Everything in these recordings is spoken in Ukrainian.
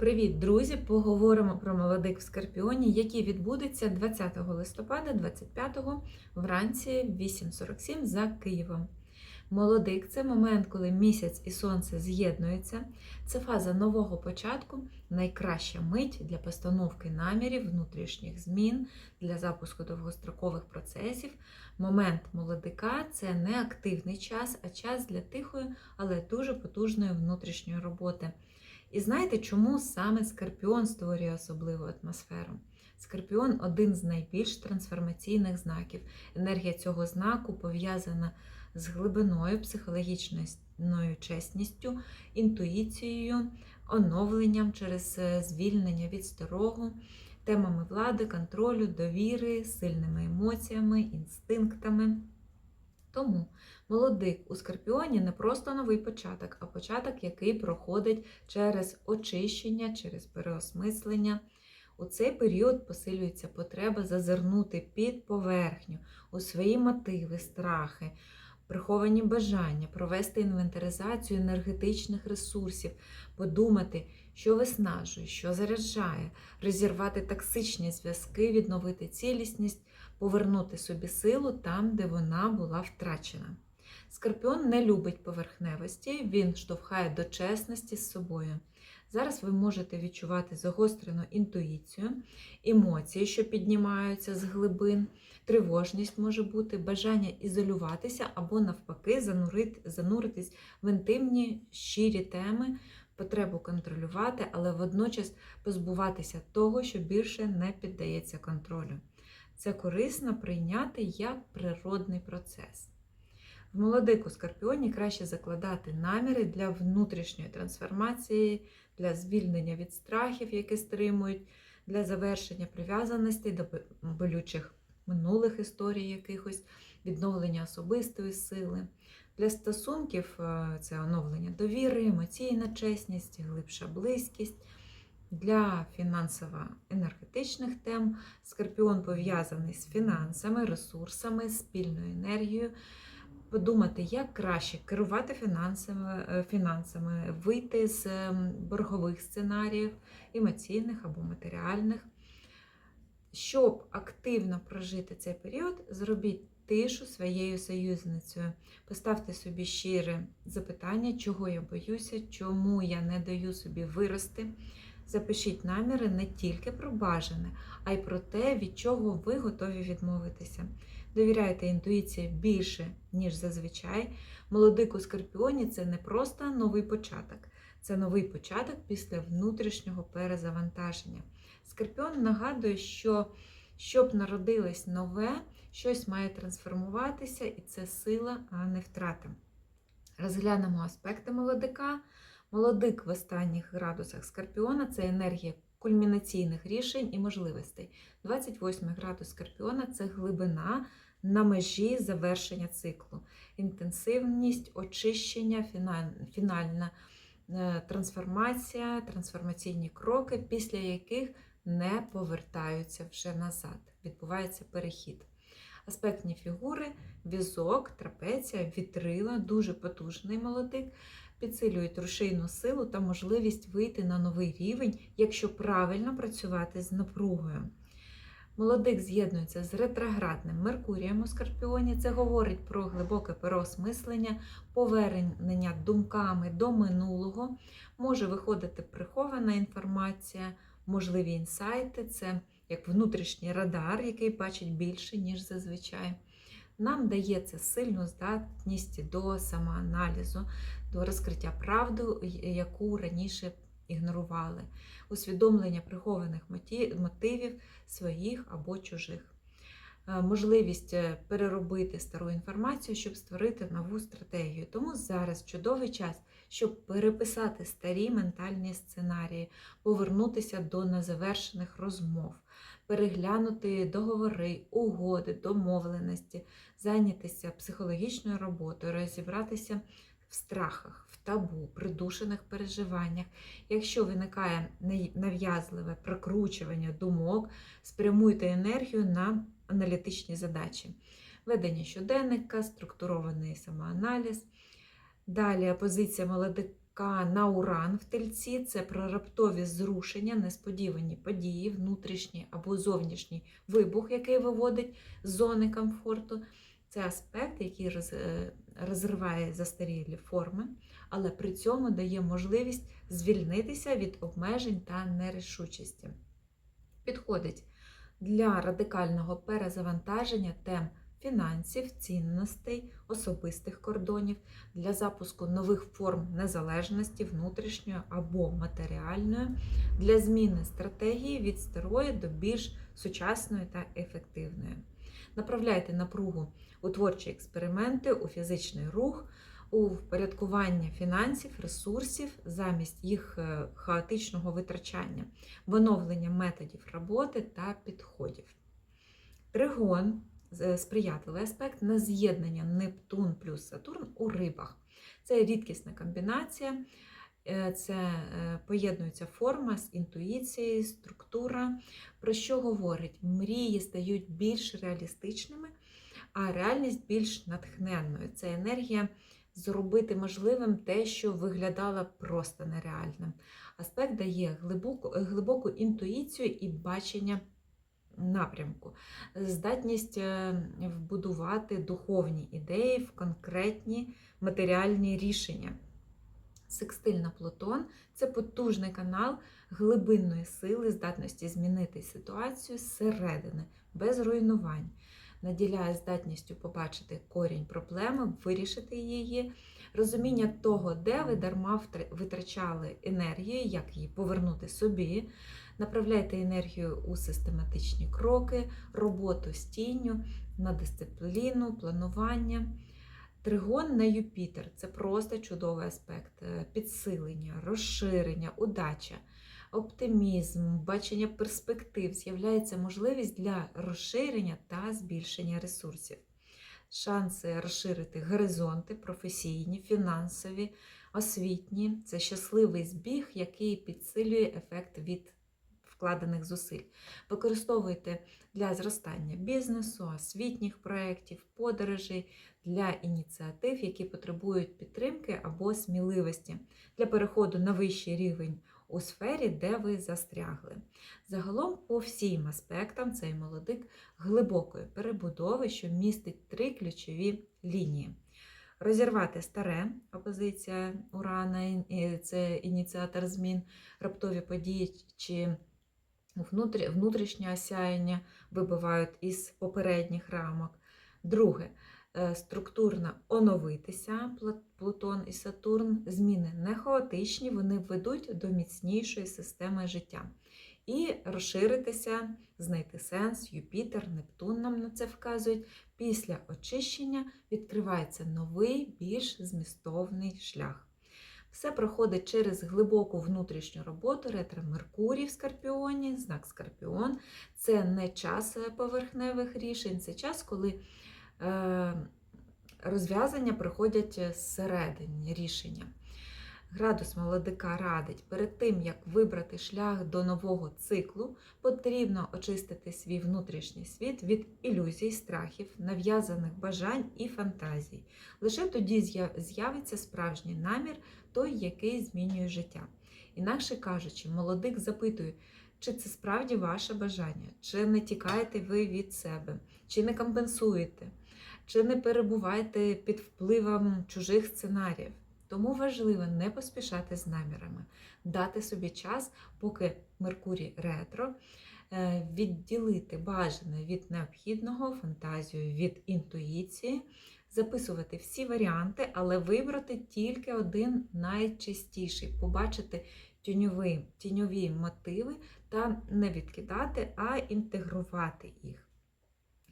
Привіт, друзі! Поговоримо про молодик в Скорпіоні, який відбудеться 20 листопада, 25-го вранці 8.47 за Києвом. Молодик це момент, коли місяць і сонце з'єднуються. Це фаза нового початку, найкраща мить для постановки намірів, внутрішніх змін, для запуску довгострокових процесів. Момент молодика це не активний час, а час для тихої, але дуже потужної внутрішньої роботи. І знаєте, чому саме Скорпіон створює особливу атмосферу? Скорпіон один з найбільш трансформаційних знаків. Енергія цього знаку пов'язана з глибиною, психологічною чесністю, інтуїцією, оновленням через е, звільнення від старого, темами влади, контролю, довіри, сильними емоціями, інстинктами. Тому молодик у Скорпіоні не просто новий початок, а початок, який проходить через очищення, через переосмислення. У цей період посилюється потреба зазирнути під поверхню у свої мотиви, страхи, приховані бажання, провести інвентаризацію енергетичних ресурсів, подумати, що виснажує, що заряджає, розірвати токсичні зв'язки, відновити цілісність, повернути собі силу там, де вона була втрачена. Скорпіон не любить поверхневості, він штовхає до чесності з собою. Зараз ви можете відчувати загострену інтуїцію, емоції, що піднімаються з глибин, тривожність може бути, бажання ізолюватися або, навпаки, зануритись в інтимні щирі теми, потребу контролювати, але водночас позбуватися того, що більше не піддається контролю. Це корисно прийняти як природний процес. В молодику скорпіоні краще закладати наміри для внутрішньої трансформації, для звільнення від страхів, які стримують, для завершення прив'язаностей до болючих минулих історій якихось, відновлення особистої сили. Для стосунків е, це оновлення довіри, емоційна чесність, глибша близькість. Для фінансово-енергетичних тем скорпіон пов'язаний з фінансами, ресурсами, спільною енергією. Подумати, як краще керувати фінансами, е, фінансами, вийти з ем, боргових сценаріїв, емоційних або матеріальних. Щоб активно прожити цей період, зробіть тишу своєю союзницею. Поставте собі щире запитання, чого я боюся, чому я не даю собі вирости. Запишіть наміри не тільки про бажане, а й про те, від чого ви готові відмовитися. Довіряйте інтуїції більше, ніж зазвичай. Молодик у Скорпіоні це не просто новий початок, це новий початок після внутрішнього перезавантаження. Скорпіон нагадує, що щоб народилось нове, щось має трансформуватися, і це сила, а не втрата. Розглянемо аспекти молодика. Молодик в останніх градусах Скорпіона це енергія кульмінаційних рішень і можливостей. 28 градус Скорпіона це глибина на межі завершення циклу, інтенсивність, очищення, фінальна е, трансформація, трансформаційні кроки, після яких не повертаються вже назад. Відбувається перехід. Аспектні фігури, візок, трапеція, вітрила, дуже потужний молодик підсилюють рушійну силу та можливість вийти на новий рівень, якщо правильно працювати з напругою. Молодик з'єднується з ретроградним Меркурієм у Скорпіоні. Це говорить про глибоке переосмислення, повернення думками до минулого, може виходити прихована інформація, можливі інсайти, це як внутрішній радар, який бачить більше, ніж зазвичай. Нам дається сильну здатність до самоаналізу, до розкриття правди, яку раніше ігнорували, усвідомлення прихованих мотивів своїх або чужих. Е, можливість е, переробити стару інформацію, щоб створити нову стратегію. Тому зараз чудовий час, щоб переписати старі ментальні сценарії, повернутися до незавершених розмов, переглянути договори, угоди, домовленості, зайнятися психологічною роботою, розібратися в страхах, в табу, придушених переживаннях. Якщо виникає нав'язливе прокручування думок, спрямуйте енергію на аналітичні задачі. Ведення щоденника, структурований самоаналіз. Далі позиція яка на уран в тельці, це про раптові зрушення, несподівані події, внутрішній або зовнішній вибух, який виводить з зони комфорту. Це аспект, який е, розриває застарілі форми, але при цьому дає можливість звільнитися від обмежень та нерішучості. Підходить для радикального перезавантаження тем фінансів, цінностей, особистих кордонів, для запуску нових форм незалежності внутрішньої або матеріальної, для зміни стратегії від старої до більш сучасної та ефективної. Направляйте напругу у творчі експерименти, у фізичний рух, у впорядкування фінансів, ресурсів замість їх е, хаотичного витрачання, в оновлення методів роботи та підходів. Тригон сприятливий аспект на з'єднання Нептун плюс Сатурн у рибах. Це рідкісна комбінація, е, це е, поєднується форма з інтуїцією, структура, про що говорить? Мрії стають більш реалістичними, а реальність більш натхненною. Це енергія зробити можливим те, що виглядало просто нереальним. Аспект дає глибоку, глибоку інтуїцію і бачення напрямку, здатність е, вбудувати духовні ідеї в конкретні матеріальні рішення. Секстильна Плутон це потужний канал глибинної сили, здатності змінити ситуацію зсередини, без руйнувань, наділяє здатністю побачити корінь проблеми, вирішити її, розуміння того, де ви дарма витрачали енергію, як її повернути собі. Направляйте енергію у систематичні кроки, роботу з тінню, на дисципліну, планування. Тригон на Юпітер це просто чудовий аспект е, підсилення, розширення, удача, оптимізм, бачення перспектив. З'являється можливість для розширення та збільшення ресурсів. Шанси розширити горизонти професійні, фінансові, освітні це щасливий збіг, який підсилює ефект від вкладених зусиль. Використовуйте для зростання бізнесу, освітніх проєктів, подорожей, для ініціатив, які потребують підтримки або сміливості, для переходу на вищий рівень у сфері, де ви застрягли. Загалом, по всім аспектам, цей молодик глибокої перебудови, що містить три ключові лінії. Розірвати старе опозиція Урана, це ініціатор змін, раптові події чи внутрішнє осяяння вибивають із попередніх рамок. Друге структурно оновитися Плутон і Сатурн. Зміни не хаотичні, вони ведуть до міцнішої системи життя. І розширитися, знайти сенс, Юпітер, Нептун нам на це вказують. Після очищення відкривається новий, більш змістовний шлях. Все проходить через глибоку внутрішню роботу, ретро Меркурій в Скорпіоні, знак Скорпіон. Це не час е, поверхневих рішень, це час, коли е, розв'язання приходять е, зсередині рішення. Градус молодика радить, перед тим, як вибрати шлях до нового циклу, потрібно очистити свій внутрішній світ від ілюзій, страхів, нав'язаних бажань і фантазій. Лише тоді з'явиться справжній намір, той, який змінює життя. Інакше кажучи, молодик запитує, чи це справді ваше бажання, чи не тікаєте ви від себе, чи не компенсуєте, чи не перебуваєте під впливом чужих сценаріїв. Тому важливо не поспішати з намірами, дати собі час, поки Меркурій ретро, е, відділити бажане від необхідного, фантазію від інтуїції, записувати всі варіанти, але вибрати тільки один найчастіший, побачити тіньові, тіньові мотиви та не відкидати, а інтегрувати їх.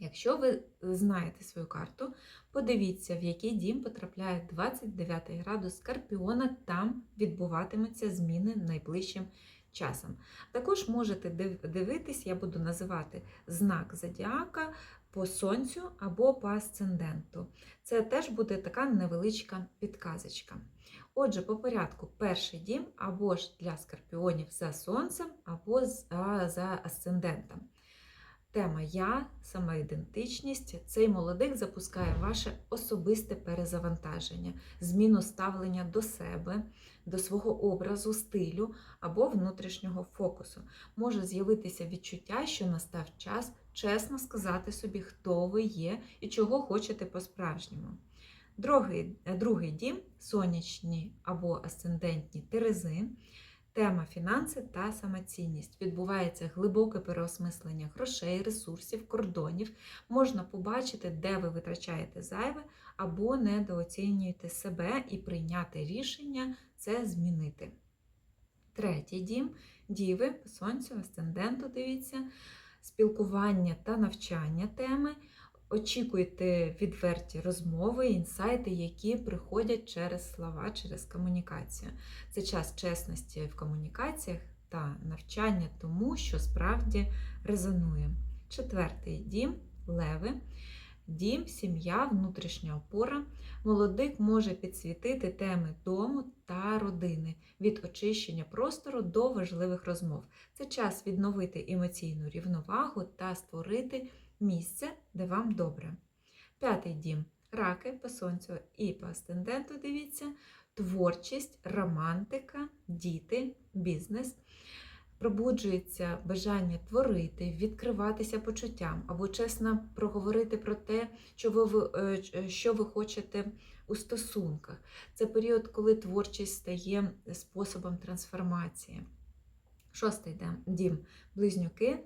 Якщо ви знаєте свою карту, подивіться, в який дім потрапляє 29 градус Скорпіона, там відбуватимуться зміни найближчим часом. Також можете дивитись, я буду називати знак зодіака по сонцю або по асценденту. Це теж буде така невеличка підказочка. Отже, по порядку, перший дім або ж для скорпіонів за сонцем, або за, за асцендентом. Тема Я, самоідентичність. Цей молодик запускає ваше особисте перезавантаження, зміну ставлення до себе, до свого образу, стилю або внутрішнього фокусу. Може з'явитися відчуття, що настав час чесно сказати собі, хто ви є і чого хочете по-справжньому. Другий, е, другий дім сонячні або асцендентні терези. Тема фінанси та самоцінність. Відбувається глибоке переосмислення грошей, ресурсів, кордонів. Можна побачити, де ви витрачаєте зайве або недооцінюєте себе і прийняти рішення це змінити. Третій дім діви сонцю, асценденту, дивіться, спілкування та навчання теми. Очікуйте відверті розмови, інсайти, які приходять через слова, через комунікацію. Це час чесності в комунікаціях та навчання тому, що справді резонує. Четвертий дім леви. Дім, сім'я, внутрішня опора. Молодик може підсвітити теми дому та родини від очищення простору до важливих розмов. Це час відновити емоційну рівновагу та створити місце, де вам добре. П'ятий дім раки по сонцю і по асценденту, дивіться, творчість, романтика, діти, бізнес. Пробуджується бажання творити, відкриватися почуттям або чесно проговорити про те, що ви, е, що ви хочете у стосунках. Це період, коли творчість стає способом трансформації. Шостий дім близнюки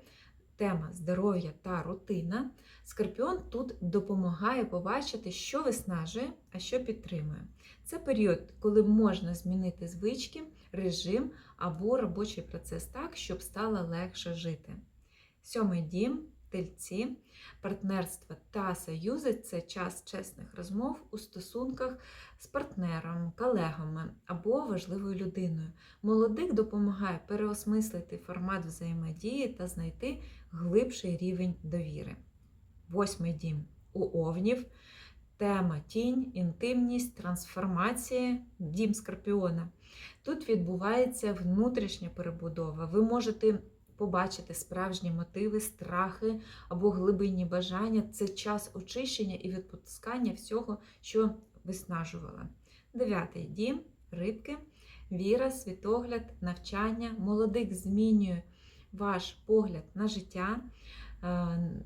тема здоров'я та рутина, скорпіон тут допомагає побачити, що виснажує, а що підтримує. Це період, коли можна змінити звички, режим або робочий процес так, щоб стало легше жити. Сьомий дім. Тельці, партнерства та союзи це час чесних розмов у стосунках з партнером, колегами або важливою людиною. Молодик допомагає переосмислити формат взаємодії та знайти глибший рівень довіри. Восьмий дім у овнів. Тема тінь, інтимність, трансформація, дім скорпіона. Тут відбувається внутрішня перебудова. Ви можете побачити справжні мотиви, страхи або глибинні бажання. Це час очищення і відпускання всього, що виснажувало. Дев'ятий дім, рибки, віра, світогляд, навчання. Молодик змінює ваш погляд на життя.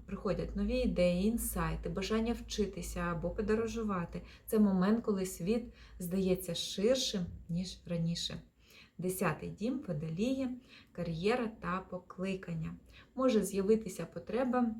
Приходять нові ідеї, інсайти, бажання вчитися або подорожувати. Це момент, коли світ здається ширшим, ніж раніше. Десятий дім водоліє, кар'єра та покликання. Може з'явитися потреба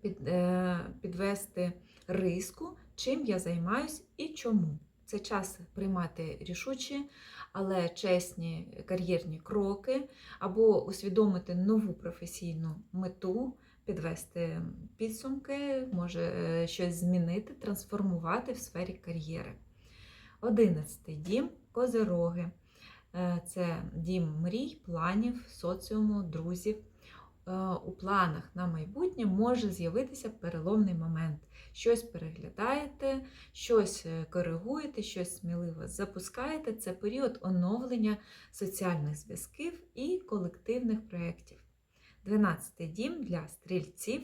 під, е, підвести риску, чим я займаюсь і чому. Це час приймати рішучі, але чесні кар'єрні кроки, або усвідомити нову професійну мету, підвести підсумки, може е, щось змінити, трансформувати в сфері кар'єри. Одинадцятий дім козероги. Е, це дім мрій, планів, соціуму, друзів. Е, у планах на майбутнє може з'явитися переломний момент. Щось переглядаєте, щось е, коригуєте, щось сміливо запускаєте. Це період оновлення соціальних зв'язків і колективних проєктів. 12-й дім для стрільців.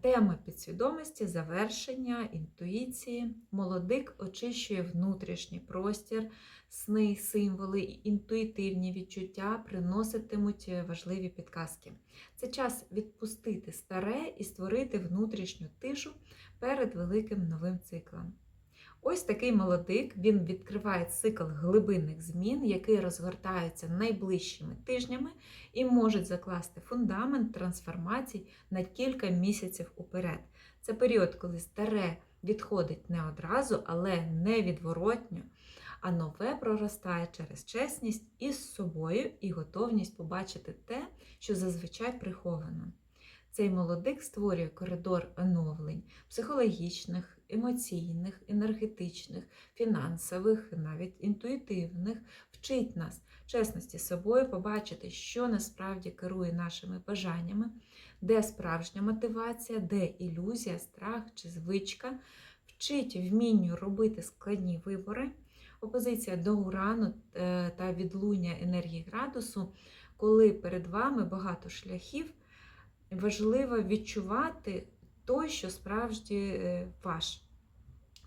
Тема підсвідомості, завершення, інтуїції. Молодик очищує внутрішній простір, сни, символи, інтуїтивні відчуття приноситимуть важливі підказки. Це час відпустити старе і створити внутрішню тишу перед великим новим циклом. Ось такий молодик, він відкриває цикл глибинних змін, який розгортається найближчими тижнями і може закласти фундамент трансформацій на кілька місяців уперед. Це період, коли старе відходить не одразу, але невідворотньо, а нове проростає через чесність із собою і готовність побачити те, що зазвичай приховано. Цей молодик створює коридор оновлень психологічних, емоційних, енергетичних, фінансових, навіть інтуїтивних, вчить нас чесності з собою, побачити, що насправді керує нашими бажаннями, де справжня мотивація, де ілюзія, страх чи звичка, вчить вмінню робити складні вибори. Опозиція до урану е, та відлуння енергії градусу, коли перед вами багато шляхів важливо відчувати той, що справді е, ваш.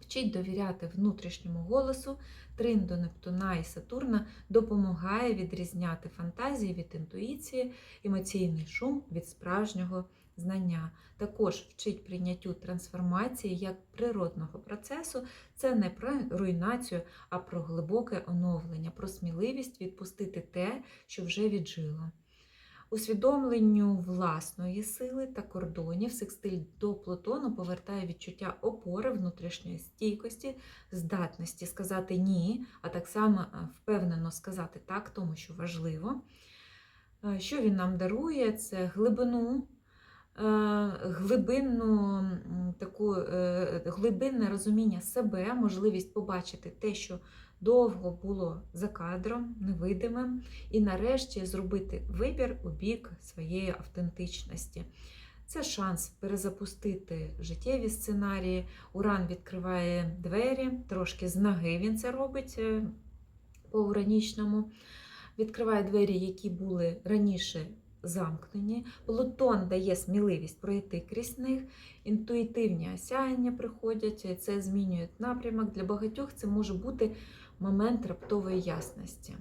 Вчить довіряти внутрішньому голосу, трин до Нептуна і Сатурна допомагає відрізняти фантазії від інтуїції, емоційний шум від справжнього знання. Також вчить прийняттю трансформації як природного процесу. Це не про руйнацію, а про глибоке оновлення, про сміливість відпустити те, що вже віджило. Усвідомленню власної сили та кордонів секстиль до Плутону повертає відчуття опори внутрішньої стійкості, здатності сказати ні, а так само е, впевнено сказати так, тому що важливо. Е, Що він нам дарує? Це глибину, е, глибинну таку глибинне розуміння себе, можливість побачити те, що довго було за кадром, невидимим, і нарешті зробити вибір у бік своєї автентичності. Це шанс перезапустити життєві сценарії. Уран відкриває двері, трошки з ноги він це робить е, по уранічному. Відкриває двері, які були раніше замкнені. Плутон дає сміливість пройти крізь них, інтуїтивні осяяння приходять, це змінює напрямок. Для багатьох це може бути момент раптової ясності.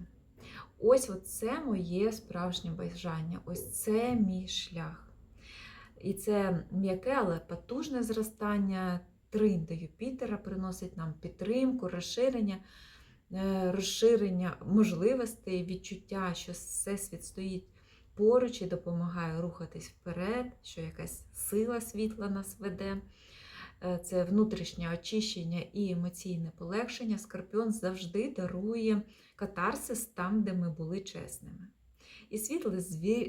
Ось це моє справжнє бажання, ось це мій шлях. І це м'яке, але потужне зростання. Трин до Юпітера приносить нам підтримку, розширення, е, розширення можливостей, відчуття, що Всесвіт стоїть поруч і допомагає рухатись вперед, що якась сила світла нас веде. Е, Це внутрішнє очищення і емоційне полегшення. Скорпіон завжди дарує катарсис там, де ми були чесними. І світле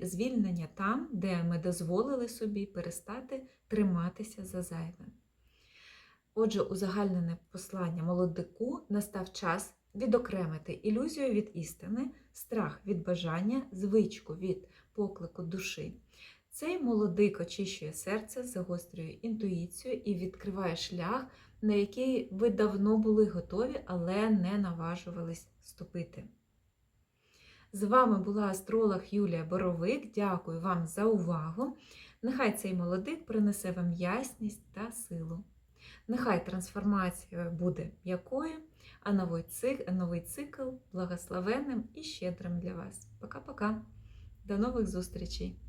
звільнення там, де ми дозволили собі перестати триматися за зайве. Отже, узагальнене послання молодику настав час відокремити ілюзію від істини, страх від бажання, звичку від поклику душі. Цей молодик очищує серце, загострює інтуїцію і відкриває шлях, на який ви давно були готові, але не наважувались ступити. З вами була астролог Юлія Боровик. Дякую вам за увагу. Нехай цей молодик принесе вам ясність та силу. Нехай трансформація буде м'якою, а новий цикл, новий цикл благословенним і щедрим для вас. Пока-пока. До нових зустрічей!